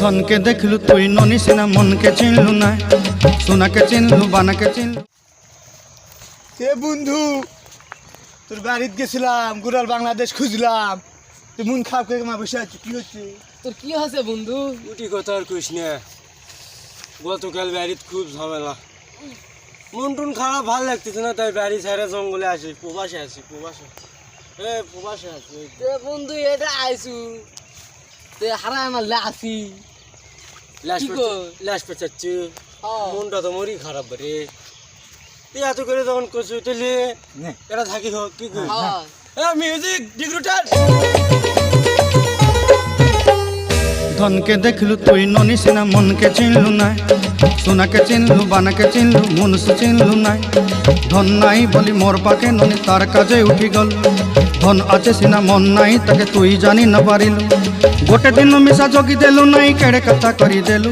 ধনকে দেখলু তুই ননি সিনা মনকে চিনলু না। সোনাকে চিনলু বানাকে চিনলু। এ বন্ধু? তোর বাড়িতে গেছিলাম গুড়াল বাংলাদেশ খুঁজলাম। তুই মন খারাপ করে মা বসে আছি কি হচ্ছে? তোর কি হয়েছে বন্ধু? উটি কথা আর কইস না। গতকাল বাড়িতে খুব ঝামেলা। মন টুন খারাপ ভালো লাগতেছে না তাই বাড়ি ছেড়ে জঙ্গলে আসি প্রবাসে আসি প্রবাসে। এ প্রবাসে আসি। বন্ধু এটা আইসু। তে লাশ পেঁচাচ্ছি। মনটা তো মরি খারাপ রে। তুই এত করে যখন করছ তাহলে এটা থাকি হোক কি করি হ্যাঁ মিউজিক ডিগ্রুটার ধনকে দেখলু তুই ননি সিনা মনকে চিনলু না সোনাকে চিনলু বানাকে চিনলু মনুষ্য চিনলু না ধন নাই বলি মোর পাকে ননি তার কাজে উঠি গল। ধন আছে সিনা, মন নাই তাকে তুই জানি না পারিলু। গোটে দিন মিশা জগি দেলু, নাই কেড়ে কথা করি দেলু।